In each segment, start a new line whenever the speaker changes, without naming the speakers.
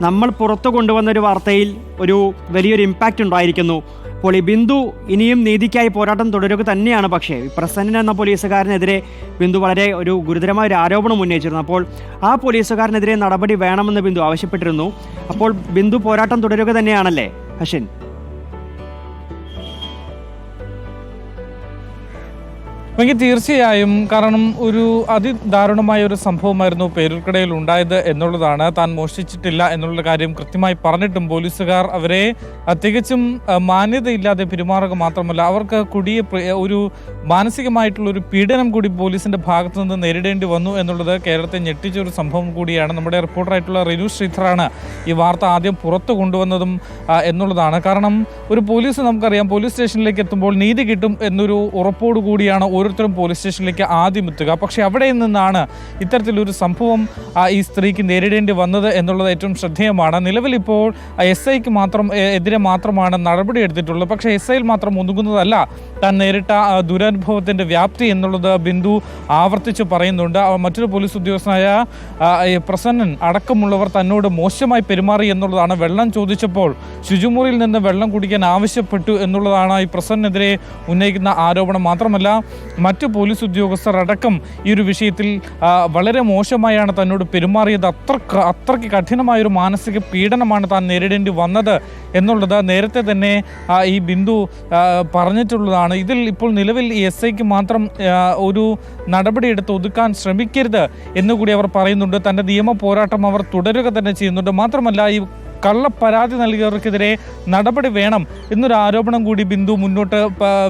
നമ്മൾ പുറത്തു കൊണ്ടുവന്ന ഒരു വാർത്തയിൽ ഒരു വലിയൊരു ഇമ്പാക്റ്റ് ഉണ്ടായിരിക്കുന്നു. അപ്പോൾ ഈ ബിന്ദു ഇനിയും നീതിക്കായി പോരാട്ടം തുടരുക തന്നെയാണ്. പക്ഷേ പ്രസന്നൻ എന്ന പോലീസുകാരനെതിരെ ബിന്ദു വളരെ ഒരു ഗുരുതരമായ ഒരു ആരോപണം ഉന്നയിച്ചിരുന്നു. അപ്പോൾ ആ പോലീസുകാരനെതിരെ നടപടി വേണമെന്ന് ബിന്ദു ആവശ്യപ്പെട്ടിരുന്നു. അപ്പോൾ ബിന്ദു പോരാട്ടം തുടരുക തന്നെയാണല്ലേ അശ്വിൻ
എങ്കിൽ തീർച്ചയായും കാരണം ഒരു അതിദാരുണമായ ഒരു സംഭവമായിരുന്നു പേരൂർക്കടയിൽ ഉണ്ടായത് എന്നുള്ളതാണ്. താൻ മോഷ്ടിച്ചിട്ടില്ല എന്നുള്ള കാര്യം കൃത്യമായി പറഞ്ഞിട്ടും പോലീസുകാർ അവരെ തികച്ചും മാന്യതയില്ലാതെ പെരുമാറുക മാത്രമല്ല അവർക്ക് കുടിയെ ഒരു മാനസികമായിട്ടുള്ള ഒരു പീഡനം കൂടി പോലീസിന്റെ ഭാഗത്തു നിന്ന് നേരിടേണ്ടി വന്നു എന്നുള്ളത് കേരളത്തെ ഞെട്ടിച്ച ഒരു സംഭവം കൂടിയാണ്. നമ്മുടെ റിപ്പോർട്ടറായിട്ടുള്ള റിനു ശ്രീധറാണ് ഈ വാർത്ത ആദ്യം പുറത്തു കൊണ്ടുവന്നതും എന്നുള്ളതാണ്. കാരണം ഒരു പോലീസ് നമുക്കറിയാം പോലീസ് സ്റ്റേഷനിലേക്ക് എത്തുമ്പോൾ നീതി കിട്ടും എന്നൊരു ഉറപ്പോടു കൂടിയാണ് ഓരോരുത്തരും പോലീസ് സ്റ്റേഷനിലേക്ക് ആദ്യം എത്തുക. പക്ഷേ അവിടെ നിന്നാണ് ഇത്തരത്തിലൊരു സംഭവം ഈ സ്ത്രീക്ക് നേരിടേണ്ടി വന്നത് എന്നുള്ളത് ഏറ്റവും ശ്രദ്ധേയമാണ്. നിലവിൽ ഇപ്പോൾ എസ് ഐക്ക് മാത്രം എതിരെ മാത്രമാണ് നടപടി എടുത്തിട്ടുള്ളത്. പക്ഷേ എസ് ഐയിൽ മാത്രം ഒതുങ്ങുന്നതല്ല താൻ നേരിട്ട ദുരനുഭവത്തിന്റെ വ്യാപ്തി എന്നുള്ളത് ബിന്ദു ആവർത്തിച്ച് പറയുന്നുണ്ട്. മറ്റൊരു പോലീസ് ഉദ്യോഗസ്ഥനായ പ്രസന്നൻ അടക്കമുള്ളവർ തന്നോട് മോശമായി പെരുമാറി എന്നുള്ളതാണ് വെള്ളം ചോദിച്ചപ്പോൾ ശുചിമുറിയിൽ നിന്ന് വെള്ളം കുടിക്കാൻ ആവശ്യപ്പെട്ടു എന്നുള്ളതാണ് ഈ പ്രസന്നനെതിരെ ഉന്നയിക്കുന്ന ആരോപണം. മാത്രമല്ല മറ്റു പോലീസ് ഉദ്യോഗസ്ഥർ അടക്കം ഈ ഒരു വിഷയത്തിൽ വളരെ മോശമായാണ് തന്നോട് പെരുമാറിയത്. അത്ര അത്രയ്ക്ക് കഠിനമായൊരു മാനസിക പീഡനമാണ് താൻ നേരിടേണ്ടി വന്നത് എന്നുള്ളത് നേരത്തെ തന്നെ ഈ ബിന്ദു പറഞ്ഞിട്ടുള്ളതാണ്. ഇതിൽ ഇപ്പോൾ നിലവിൽ എസ് ഐക്ക് മാത്രം ഒരു നടപടിയെടുത്ത് ഒതുക്കാൻ ശ്രമിക്കരുത് എന്നുകൂടി അവർ പറയുന്നുണ്ട്. തന്റെ നിയമ പോരാട്ടം അവർ തുടരുക തന്നെ ചെയ്യുന്നുണ്ട്. മാത്രമല്ല ഈ കള്ള പരാതി നൽകിയവർക്കെതിരെ നടപടി വേണം എന്നൊരു ആരോപണം കൂടി ബിന്ദു മുന്നോട്ട്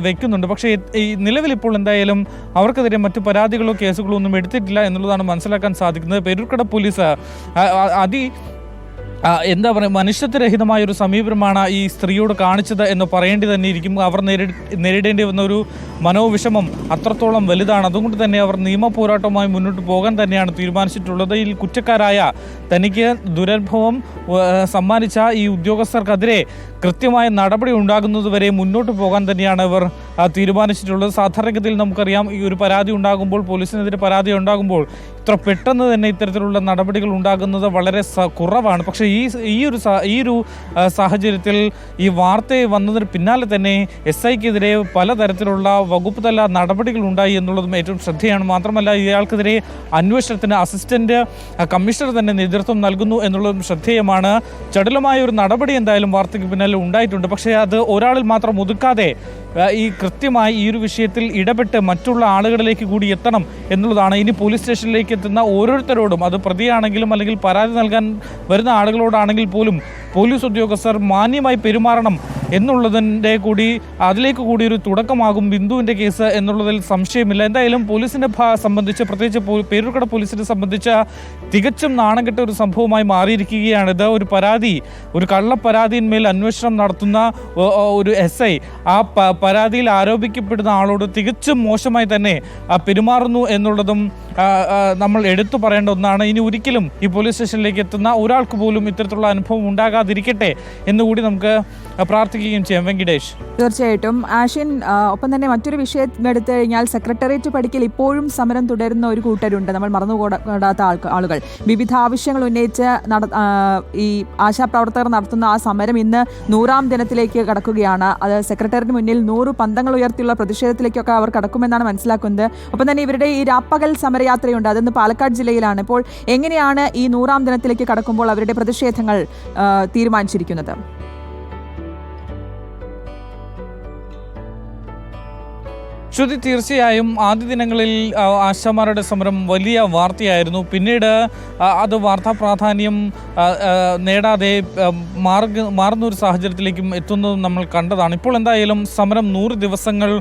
വെക്കുന്നുണ്ട്. പക്ഷേ ഈ നിലവിലിപ്പോൾ എന്തായാലും അവർക്കെതിരെ മറ്റു പരാതികളോ കേസുകളോ ഒന്നും എടുത്തിട്ടില്ല എന്നുള്ളതാണ് മനസ്സിലാക്കാൻ സാധിക്കുന്നത്. പേരൂർക്കട പോലീസ് അതി എന്താ പറയുക മനുഷ്യത്വരഹിതമായ ഒരു സമീപനമാണ് ഈ സ്ത്രീയോട് കാണിച്ചത് എന്ന് പറയേണ്ടി തന്നെ ഇരിക്കും. അവർ നേരി നേരിടേണ്ടി വന്ന ഒരു മനോവിഷമം അത്രത്തോളം വലുതാണ്. അതുകൊണ്ട് തന്നെ അവർ നിയമ പോരാട്ടവുമായി മുന്നോട്ട് പോകാൻ തന്നെയാണ് തീരുമാനിച്ചിട്ടുള്ളത്. ഈ കുറ്റക്കാരായ തനിക്ക് ദുരനുഭവം സമ്മാനിച്ച ഈ ഉദ്യോഗസ്ഥർക്കെതിരെ കൃത്യമായ നടപടി ഉണ്ടാകുന്നതുവരെ മുന്നോട്ട് പോകാൻ തന്നെയാണ് ഇവർ തീരുമാനിച്ചിട്ടുള്ളത്. സാധാരണഗതിയിൽ നമുക്കറിയാം ഈ ഒരു പരാതി ഉണ്ടാകുമ്പോൾ പോലീസിനെതിരെ പരാതി ഉണ്ടാകുമ്പോൾ ഇത്ര പെട്ടെന്ന് തന്നെ ഇത്തരത്തിലുള്ള നടപടികൾ ഉണ്ടാകുന്നത് വളരെ കുറവാണ്. പക്ഷേ ഈ ഈ ഒരു ഈ ഒരു സാഹചര്യത്തിൽ ഈ വാർത്ത വന്നതിന് പിന്നാലെ തന്നെ എസ് ഐക്കെതിരെ പലതരത്തിലുള്ള വകുപ്പ് തല നടപടികൾ ഉണ്ടായി എന്നുള്ളതും ഏറ്റവും ശ്രദ്ധയാണ്. മാത്രമല്ല ഇയാൾക്കെതിരെ അന്വേഷണത്തിന് അസിസ്റ്റന്റ് കമ്മീഷണർ തന്നെ നേതൃത്വം നൽകുന്നു എന്നുള്ളതും ശ്രദ്ധേയമാണ്. ചടുലമായ ഒരു നടപടി എന്തായാലും വാർത്തയ്ക്ക് പിന്നാലെ ഉണ്ടായിട്ടുണ്ട്. പക്ഷേ അത് ഒരാളിൽ മാത്രം ഒതുക്കാതെ ഈ കൃത്യമായി ഈ ഒരു വിഷയത്തിൽ ഇടപെട്ട് മറ്റുള്ള ആളുകളിലേക്ക് കൂടി എത്തണം എന്നുള്ളതാണ്. ഇനി പോലീസ് സ്റ്റേഷനിലേക്ക് എത്തുന്ന ഓരോരുത്തരോടും അത് പ്രതിയാണെങ്കിലും അല്ലെങ്കിൽ പരാതി നൽകാൻ വരുന്ന ആളുകളോടാണെങ്കിൽ പോലും പോലീസ് ഉദ്യോഗസ്ഥർ മാന്യമായി പെരുമാറണം എന്നുള്ളതിന്റെ കൂടി അതിലേക്ക് കൂടി ഒരു തുടക്കമാകും ബിന്ദുവിന്റെ കേസ് എന്നുള്ളതിൽ സംശയമില്ല. എന്തായാലും പോലീസിന്റെ സംബന്ധിച്ച് പ്രത്യേകിച്ച് പേരൂർക്കട പോലീസിനെ സംബന്ധിച്ച തികച്ചും നാണംകെട്ട ഒരു സംഭവമായി മാറിയിരിക്കുകയാണിത് ഒരു പരാതി ഒരു കള്ള അന്വേഷണം നടത്തുന്ന ഒരു എസ് ഐ. ആ പരാതിയിൽ ആരോപിക്കപ്പെടുന്ന ആളോട് തികച്ചും മോശമായി തന്നെ പെരുമാറുന്നു എന്നുള്ളതും നമ്മൾ എടുത്തു പറയേണ്ട ഒന്നാണ്. ഇനി ഒരിക്കലും ഈ പോലീസ് സ്റ്റേഷനിലേക്ക് എത്തുന്ന ഒരാൾക്ക് പോലും ഇത്തരത്തിലുള്ള അനുഭവം ഉണ്ടാകാതിരിക്കട്ടെ എന്നുകൂടി നമുക്ക് പ്രാർത്ഥിക്കുകയും ചെയ്യാം. വെങ്കിടേഷ്.
തീർച്ചയായിട്ടും. ആഷിൻ ഒപ്പം തന്നെ മറ്റൊരു വിഷയം എടുത്തു കഴിഞ്ഞാൽ സെക്രട്ടേറിയറ്റ് പഠിക്കൽ ഇപ്പോഴും സമരം തുടരുന്ന ഒരു കൂട്ടരുണ്ട്. നമ്മൾ മറന്നുകൂടാത്ത ആളുകൾ. വിവിധ ആവശ്യങ്ങൾ ഉന്നയിച്ച് നട ഈ ആശാപ്രവർത്തകർ നടത്തുന്ന ആ സമരം ഇന്ന് നൂറാം ദിനത്തിലേക്ക് കടക്കുകയാണ്. അത് സെക്രട്ടേറിയറ്റിന് മുന്നിൽ നൂറ് പന്തങ്ങൾ ഉയർത്തിയുള്ള പ്രതിഷേധത്തിലേക്കൊക്കെ അവർ കടക്കുമെന്നാണ് മനസ്സിലാക്കുന്നത്. ഒപ്പം തന്നെ ഇവരുടെ ഈ രാപ്പകൽ സമരയാത്രയുണ്ട്. അതിന്ന് പാലക്കാട് ജില്ലയിലാണ്. ഇപ്പോൾ എങ്ങനെയാണ് ഈ നൂറാം ദിനത്തിലേക്ക് കടക്കുമ്പോൾ അവരുടെ പ്രതിഷേധങ്ങൾ തീരുമാനിച്ചിരിക്കുന്നത്?
ശ്രുതി തീർച്ചയായും ആദ്യ ദിനങ്ങളിൽ ആശാമാരുടെ സമരം വലിയ വാർത്തയായിരുന്നു. പിന്നീട് അത് വാർത്താ പ്രാധാന്യം നേടാതെ മാർഗ മാറുന്ന ഒരു സാഹചര്യത്തിലേക്കും എത്തുന്നതും നമ്മൾ കണ്ടതാണ്. ഇപ്പോൾ എന്തായാലും സമരം നൂറ് ദിവസങ്ങൾ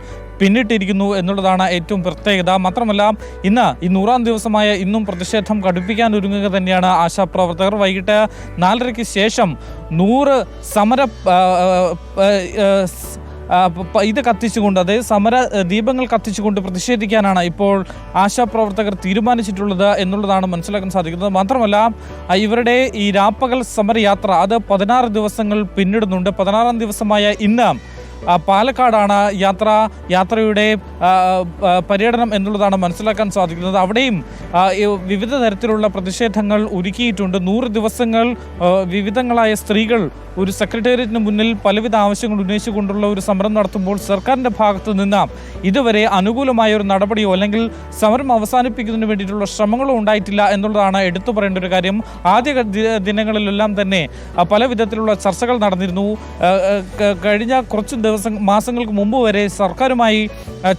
പിന്നിട്ടിരിക്കുന്നു എന്നുള്ളതാണ് ഏറ്റവും പ്രത്യേകത. മാത്രമല്ല ഇന്ന് ഈ നൂറാം ദിവസമായ ഇന്നും പ്രതിഷേധം കടുപ്പിക്കാൻ ഒരുങ്ങുക തന്നെയാണ് ആശാപ്രവർത്തകർ വൈകിട്ട് നാലരയ്ക്ക് ശേഷം നൂറ് സമര ഇത് കത്തിച്ചുകൊണ്ട് അതായത് സമര ദീപങ്ങൾ കത്തിച്ചുകൊണ്ട് പ്രതിഷേധിക്കാനാണ് ഇപ്പോൾ ആശാപ്രവർത്തകർ തീരുമാനിച്ചിട്ടുള്ളത് എന്നുള്ളതാണ് മനസ്സിലാക്കാൻ സാധിക്കുന്നത്. മാത്രമല്ല ഇവരുടെ ഈ രാപ്പകൽ സമരയാത്ര അത് പതിനാറ് ദിവസങ്ങൾ പിന്നിടുന്നുണ്ട്. പതിനാറാം ദിവസമായ ഇന്ന് പാലക്കാടാണ് യാത്ര യാത്രയുടെ പര്യടനം എന്നുള്ളതാണ് മനസ്സിലാക്കാൻ സാധിക്കുന്നത്. അവിടെയും വിവിധ തരത്തിലുള്ള പ്രതിഷേധങ്ങൾ ഒരുക്കിയിട്ടുണ്ട്. നൂറ് ദിവസങ്ങൾ വിവിധങ്ങളായ സ്ത്രീകൾ ഒരു സെക്രട്ടേറിയറ്റിന് മുന്നിൽ പലവിധ ആവശ്യങ്ങൾ ഉന്നയിച്ചുകൊണ്ടുള്ള ഒരു സമരം നടത്തുമ്പോൾ സർക്കാരിന്റെ ഭാഗത്തു നിന്ന് ഇതുവരെ അനുകൂലമായ ഒരു നടപടിയോ അല്ലെങ്കിൽ സമരം അവസാനിപ്പിക്കുന്നതിന് വേണ്ടിയിട്ടുള്ള ശ്രമങ്ങളോ ഉണ്ടായിട്ടില്ല എന്നുള്ളതാണ് എടുത്തു പറയേണ്ട ഒരു കാര്യം. ആദ്യ ദിനങ്ങളിലെല്ലാം തന്നെ പല വിധത്തിലുള്ള ചർച്ചകൾ നടന്നിരുന്നു. കഴിഞ്ഞ കുറച്ച് ദിവസം മാസങ്ങൾക്ക് മുമ്പ് വരെ സർക്കാരുമായി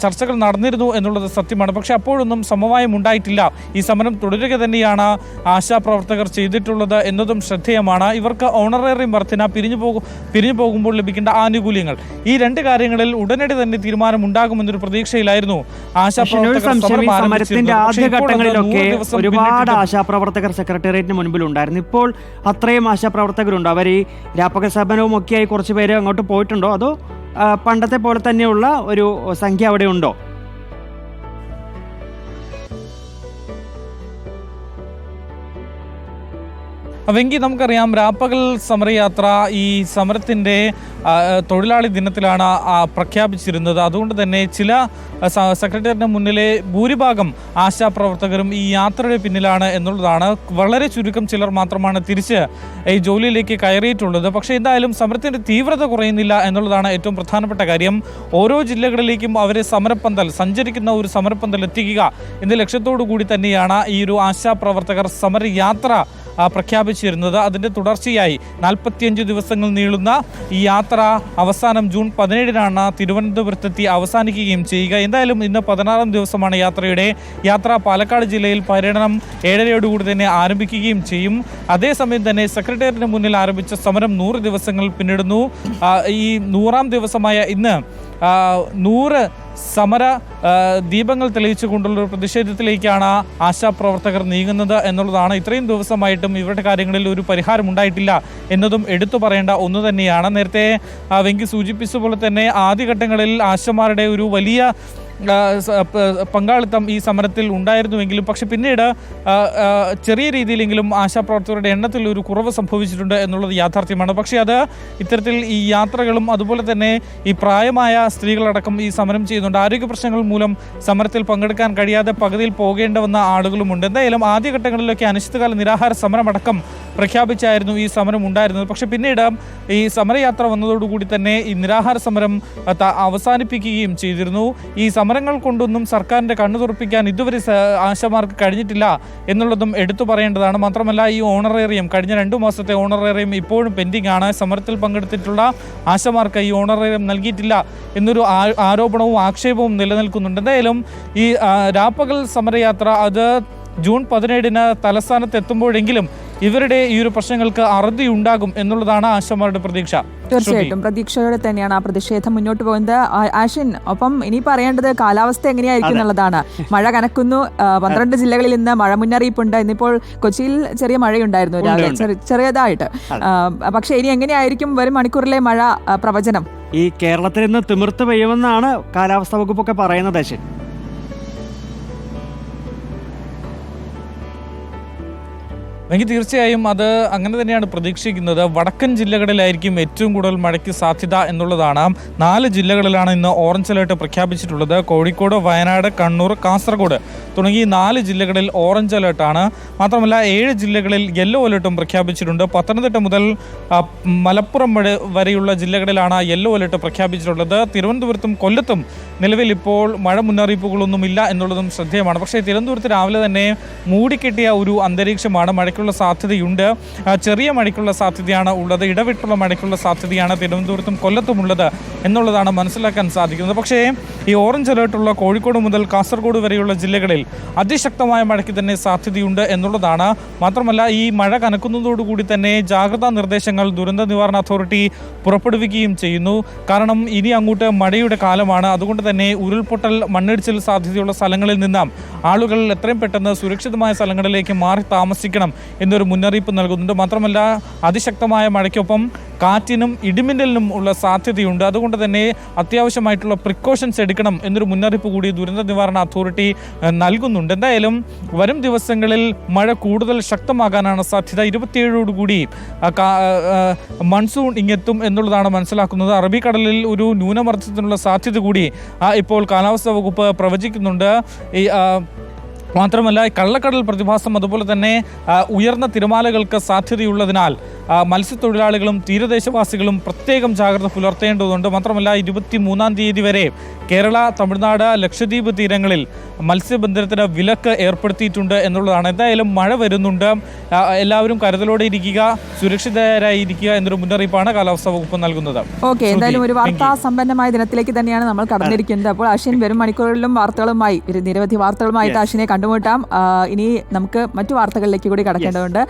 ചർച്ചകൾ നടന്നിരുന്നു എന്നുള്ളത് സത്യമാണ്. പക്ഷെ അപ്പോഴൊന്നും സമവായം ഉണ്ടായിട്ടില്ല. ഈ സമരം തുടരുക തന്നെയാണ് ആശാപ്രവർത്തകർ ചെയ്തിട്ടുള്ളത് എന്നതും ശ്രദ്ധേയമാണ്. ഇവർക്ക് ഓണറേറിയം വർധന പിരിഞ്ഞു പോകും പിരിഞ്ഞു പോകുമ്പോൾ ലഭിക്കേണ്ട ആനുകൂല്യങ്ങൾ. ഈ രണ്ട് കാര്യങ്ങളിൽ ഉടനടി തന്നെ തീരുമാനം ഉണ്ടാകുമെന്നൊരു പ്രതീക്ഷയിലായിരുന്നു ആശാപ്രവർത്തകർ
ഒരുപാട് ആശാപ്രവർത്തകർ സെക്രട്ടേറിയറ്റിന് മുൻപിലുണ്ടായിരുന്നു ഇപ്പോൾ അത്രയും ആശാപ്രവർത്തകരുണ്ട് അവർ ഈ രാപ്പകൽ സേവനവും ഒക്കെയായി കുറച്ച് പേര് അങ്ങോട്ട് പോയിട്ടുണ്ടോ? അതോ പണ്ടത്തെ പോലെ തന്നെയുള്ള ഒരു സംഖ്യ അവിടെ ഉണ്ടോ?
വെങ്കി നമുക്കറിയാം രാപ്പകൽ സമരയാത്ര ഈ സമരത്തിന്റെ തൊഴിലാളി ദിനത്തിലാണ് പ്രഖ്യാപിച്ചിരുന്നത്. അതുകൊണ്ട് തന്നെ ചില സെക്രട്ടേറിയറ്റിന് മുന്നിലെ ഭൂരിഭാഗം ആശാപ്രവർത്തകരും ഈ യാത്രയുടെ പിന്നിലാണ് എന്നുള്ളതാണ്. വളരെ ചുരുക്കം ചിലർ മാത്രമാണ് തിരിച്ച് ഈ ജോലിയിലേക്ക് കയറിയിട്ടുള്ളത്. പക്ഷേ എന്തായാലും സമരത്തിന്റെ തീവ്രത കുറയുന്നില്ല എന്നുള്ളതാണ് ഏറ്റവും പ്രധാനപ്പെട്ട കാര്യം. ഓരോ ജില്ലകളിലേക്കും അവരെ സമരപ്പന്തൽ സഞ്ചരിക്കുന്ന ഒരു സമരപ്പന്തൽ എത്തിക്കുക എന്ന ലക്ഷ്യത്തോടു കൂടി തന്നെയാണ് ഈ ഒരു ആശാപ്രവർത്തകർ സമരയാത്ര പ്രഖ്യാപിച്ചിരുന്നത്. അതിന്റെ തുടർച്ചയായി നാൽപ്പത്തിയഞ്ച് ദിവസങ്ങൾ നീളുന്ന ഈ യാത്ര അവസാനം ജൂൺ പതിനേഴിനാണ് തിരുവനന്തപുരത്തെത്തി അവസാനിക്കുകയും ചെയ്യുക. എന്തായാലും ഇന്ന് പതിനാറാം ദിവസമാണ് യാത്രയുടെ. യാത്ര പാലക്കാട് ജില്ലയിൽ പര്യടനം ഏഴരയോടുകൂടി തന്നെ ആരംഭിക്കുകയും ചെയ്യും. അതേസമയം തന്നെ സെക്രട്ടേറിയറ്റിന് മുന്നിൽ ആരംഭിച്ച സമരം നൂറ് ദിവസങ്ങൾ പിന്നിടുന്നു. ഈ നൂറാം ദിവസമായ ഇന്ന് നൂറ് സമര ദീപങ്ങൾ തെളിയിച്ചുകൊണ്ടുള്ള ഒരു പ്രതിഷേധത്തിലേക്കാണ് ആശാപ്രവർത്തകർ നീങ്ങുന്നത് എന്നുള്ളതാണ്. ഇത്രയും ദിവസമായിട്ടും ഇവരുടെ കാര്യങ്ങളിൽ ഒരു പരിഹാരം ഉണ്ടായിട്ടില്ല എന്നതും എടുത്തു പറയേണ്ട ഒന്ന് തന്നെയാണ്. നേരത്തെ വെങ്കി സൂചിപ്പിച്ച പോലെ തന്നെ ആദ്യഘട്ടങ്ങളിൽ ആശമാരുടെ ഒരു വലിയ പങ്കാളിത്തം ഈ സമരത്തിൽ ഉണ്ടായിരുന്നുവെങ്കിലും പക്ഷെ പിന്നീട് ചെറിയ രീതിയിലെങ്കിലും ആശാപ്രവർത്തകരുടെ എണ്ണത്തിൽ ഒരു കുറവ് സംഭവിച്ചിട്ടുണ്ട് എന്നുള്ളത് യാഥാർത്ഥ്യമാണ്. പക്ഷേ അത് ഇത്തരത്തിൽ ഈ യാത്രകളും അതുപോലെ തന്നെ ഈ പ്രായമായ സ്ത്രീകളടക്കം ഈ സമരം ചെയ്യുന്നുണ്ട്. ആരോഗ്യ പ്രശ്നങ്ങൾ മൂലം സമരത്തിൽ പങ്കെടുക്കാൻ കഴിയാതെ പകുതിയിൽ പോകേണ്ട വന്ന ആളുകളുമുണ്ട്. എന്തായാലും ആദ്യഘട്ടങ്ങളിലൊക്കെ അനിശ്ചിതകാല നിരാഹാര സമരമടക്കം പ്രഖ്യാപിച്ചായിരുന്നു ഈ സമരം ഉണ്ടായിരുന്നത്. പക്ഷെ പിന്നീട് ഈ സമരയാത്ര വന്നതോടുകൂടി തന്നെ ഈ നിരാഹാര സമരം അവസാനിപ്പിക്കുകയും ചെയ്തിരുന്നു. ഈ സമരങ്ങൾ കൊണ്ടൊന്നും സർക്കാരിന്റെ കണ്ണു തുറപ്പിക്കാൻ ഇതുവരെ ആശമാർക്ക് കഴിഞ്ഞിട്ടില്ല എന്നുള്ളതും എടുത്തു പറയേണ്ടതാണ്. മാത്രമല്ല ഈ ഓണറേറിയം കഴിഞ്ഞ രണ്ടു മാസത്തെ ഓണറേറിയം ഇപ്പോഴും പെൻഡിംഗ് ആണ് സമരത്തിൽ പങ്കെടുത്തിട്ടുള്ള ആശമാർക്ക് ഈ ഓണറേറിയം നൽകിയിട്ടില്ല എന്നൊരു ആരോപണവും ആക്ഷേപവും നിലനിൽക്കുന്നുണ്ട്. എന്തായാലും ഈ രാപ്പകൽ സമരയാത്ര അത് ജൂൺ പതിനേഴിന് തലസ്ഥാനത്ത് എത്തുമ്പോഴെങ്കിലും ഇവരുടെ ഈ ഒരു പ്രശ്നങ്ങൾക്ക് അറുതി ഉണ്ടാകും എന്നുള്ളതാണ് ആശമാരുടെ പ്രതീക്ഷ.
തീർച്ചയായിട്ടും പ്രതീക്ഷയോടെ തന്നെയാണ് ആ പ്രതിഷേധം മുന്നോട്ട് പോകുന്നത് ആശിൻ ആഷിൻ ഒപ്പം ഇനി പറയേണ്ടത് കാലാവസ്ഥ എങ്ങനെയായിരിക്കും എന്നുള്ളതാണ്. മഴ കനക്കുന്നു. പന്ത്രണ്ട് ജില്ലകളിൽ ഇന്ന് മഴ മുന്നറിയിപ്പുണ്ട്. ഇന്നിപ്പോൾ കൊച്ചിയിൽ ചെറിയ മഴയുണ്ടായിരുന്നു രാവിലെ. ചെറിയതായിട്ട്. പക്ഷെ ഇനി എങ്ങനെയായിരിക്കും വരും മണിക്കൂറിലെ മഴ പ്രവചനം?
ഈ കേരളത്തിൽ ഇന്ന് തിമിർത്ത് പെയ്യുമെന്നാണ് കാലാവസ്ഥാ വകുപ്പൊക്കെ പറയുന്നത് അശ്വിൻ
എനിക്ക് തീർച്ചയായും അത് അങ്ങനെ തന്നെയാണ് പ്രതീക്ഷിക്കുന്നത്. വടക്കൻ ജില്ലകളിലായിരിക്കും ഏറ്റവും കൂടുതൽ മഴയ്ക്ക് സാധ്യത എന്നുള്ളതാണ്. നാല് ജില്ലകളിലാണ് ഇന്ന് ഓറഞ്ച് അലേർട്ട് പ്രഖ്യാപിച്ചിട്ടുള്ളത്. കോഴിക്കോട് വയനാട് കണ്ണൂർ കാസർഗോഡ് തുടങ്ങി നാല് ജില്ലകളിൽ ഓറഞ്ച് അലേർട്ടാണ്. മാത്രമല്ല ഏഴ് ജില്ലകളിൽ യെല്ലോ അലേർട്ടും പ്രഖ്യാപിച്ചിട്ടുണ്ട്. പത്തനംതിട്ട മുതൽ മലപ്പുറം വരെ വരെയുള്ള ജില്ലകളിലാണ് യെല്ലോ അലേർട്ട് പ്രഖ്യാപിച്ചിട്ടുള്ളത്. തിരുവനന്തപുരത്തും കൊല്ലത്തും നിലവിൽ ഇപ്പോൾ മഴ മുന്നറിയിപ്പുകളൊന്നുമില്ല എന്നുള്ളതും ശ്രദ്ധേയമാണ്. പക്ഷേ തിരുവനന്തപുരത്ത് രാവിലെ തന്നെ മൂടിക്കെട്ടിയ ഒരു അന്തരീക്ഷമാണ് മഴയ്ക്കുള്ള സാധ്യതയുണ്ട്. ചെറിയ മഴയ്ക്കുള്ള സാധ്യതയാണ് ഉള്ളത്. ഇടവിട്ടുള്ള മഴയ്ക്കുള്ള സാധ്യതയാണ് തിരുവനന്തപുരത്തും കൊല്ലത്തും ഉള്ളത് എന്നുള്ളതാണ് മനസ്സിലാക്കാൻ സാധിക്കുന്നത്. പക്ഷേ ഈ ഓറഞ്ച് അലേർട്ടുള്ള കോഴിക്കോട് മുതൽ കാസർഗോഡ് വരെയുള്ള ജില്ലകളിൽ അതിശക്തമായ മഴയ്ക്ക് തന്നെ സാധ്യതയുണ്ട് എന്നുള്ളതാണ്. മാത്രമല്ല ഈ മഴ കനക്കുന്നതോടുകൂടി തന്നെ ജാഗ്രതാ നിർദ്ദേശങ്ങൾ ദുരന്ത നിവാരണ അതോറിറ്റി പുറപ്പെടുവിക്കുകയും ചെയ്യുന്നു. കാരണം ഇനി അങ്ങോട്ട് മഴയുടെ കാലമാണ്. അതുകൊണ്ട് തന്നെ ഉരുൾപൊട്ടൽ മണ്ണിടിച്ചിൽ സാധ്യതയുള്ള സ്ഥലങ്ങളിൽ നിന്നും ആളുകൾ എത്രയും പെട്ടെന്ന് സുരക്ഷിതമായ സ്ഥലങ്ങളിലേക്ക് മാറി താമസിക്കണം എന്നൊരു മുന്നറിയിപ്പ് നൽകുന്നുണ്ട്. മാത്രമല്ല അതിശക്തമായ മഴയ്ക്കൊപ്പം കാറ്റിനും ഇടിമിന്നലിനും ഉള്ള സാധ്യതയുണ്ട്. അതുകൊണ്ട് തന്നെ അത്യാവശ്യമായിട്ടുള്ള പ്രിക്കോഷൻസ് എടുക്കണം എന്നൊരു മുന്നറിയിപ്പ് കൂടി ദുരന്ത നിവാരണ അതോറിറ്റി നൽകുന്നുണ്ട്. എന്തായാലും വരും ദിവസങ്ങളിൽ മഴ കൂടുതൽ ശക്തമാകാനാണ് സാധ്യത. ഇരുപത്തിയേഴോടുകൂടി കൂടി മൺസൂൺ ഇങ്ങെത്തും എന്നുള്ളതാണ് മനസ്സിലാക്കുന്നത്. അറബിക്കടലിൽ ഒരു ന്യൂനമർദ്ദത്തിനുള്ള സാധ്യത കൂടി ഇപ്പോൾ കാലാവസ്ഥാ വകുപ്പ് പ്രവചിക്കുന്നുണ്ട്. ഈ മാത്രമല്ല കള്ളക്കടൽ പ്രതിഭാസം അതുപോലെ തന്നെ ഉയർന്ന തിരമാലകൾക്ക് സാധ്യതയുള്ളതിനാൽ മത്സ്യത്തൊഴിലാളികളും തീരദേശവാസികളും പ്രത്യേകം ജാഗ്രത പുലർത്തേണ്ടതുണ്ട്. മാത്രമല്ല ഇരുപത്തി മൂന്നാം തീയതി വരെ കേരള തമിഴ്നാട് ലക്ഷദ്വീപ് തീരങ്ങളിൽ മത്സ്യബന്ധനത്തിന് വിലക്ക് ഏർപ്പെടുത്തിയിട്ടുണ്ട് എന്നുള്ളതാണ്. എന്തായാലും മഴ വരുന്നുണ്ട്. എല്ലാവരും കരുതലോടെ ഇരിക്കുക സുരക്ഷിതരായി ഇരിക്കുക എന്നൊരു മുന്നറിയിപ്പാണ് കാലാവസ്ഥാ വകുപ്പ് നൽകുന്നത്.
ഓക്കെ എന്തായാലും ഒരു വാർത്താ സമ്പന്നമായ ദിനത്തിലേക്ക് തന്നെയാണ് നമ്മൾ കടന്നിരിക്കുന്നത്. അപ്പോൾ അശ്വിൻ വരും മണിക്കൂറുകളിലും വാർത്തകളുമായി നിരവധി വാർത്തകളുമായിട്ട് അശ്വിനെ കണ്ടുമുട്ടാം. ഇനി നമുക്ക് മറ്റു വാർത്തകളിലേക്ക് കൂടി കടക്കേണ്ടതുണ്ട്.